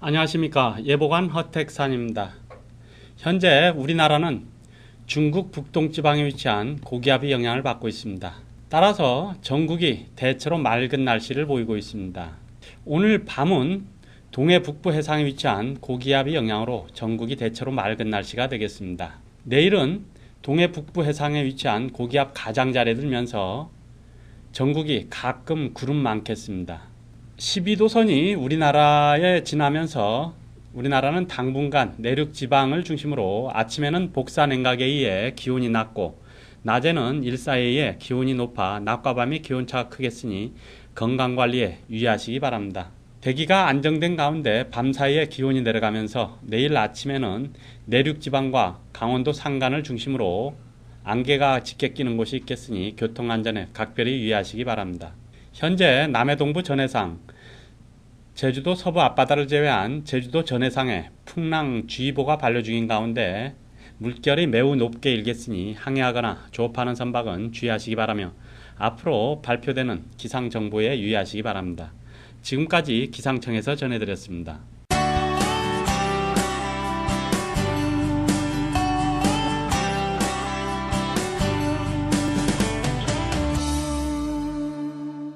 안녕하십니까 예보관 허택산입니다. 현재 우리나라는 중국 북동 지방에 위치한 고기압의 영향을 받고 있습니다. 따라서 전국이 대체로 맑은 날씨를 보이고 있습니다. 오늘 밤은 동해 북부 해상에 위치한 고기압의 영향으로 전국이 대체로 맑은 날씨가 되겠습니다. 내일은 동해 북부 해상에 위치한 고기압 가장자리에 들면서 전국이 가끔 구름 많겠습니다. 12도선이 우리나라에 지나면서 우리나라는 당분간 내륙 지방을 중심으로 아침에는 복사 냉각에 의해 기온이 낮고 낮에는 일사에 의해 기온이 높아 낮과 밤의 기온차가 크겠으니 건강 관리에 유의하시기 바랍니다. 대기가 안정된 가운데 밤 사이에 기온이 내려가면서 내일 아침에는 내륙 지방과 강원도 산간을 중심으로 안개가 짙게 끼는 곳이 있겠으니 교통 안전에 각별히 유의하시기 바랍니다. 현재 남해동부 전해상, 제주도 서부 앞바다를 제외한 제주도 전해상에 풍랑주의보가 반려 중인 가운데 물결이 매우 높게 일겠으니 항해하거나 조업하는 선박은 주의하시기 바라며 앞으로 발표되는 기상 정보에 유의하시기 바랍니다. 지금까지 기상청에서 전해드렸습니다.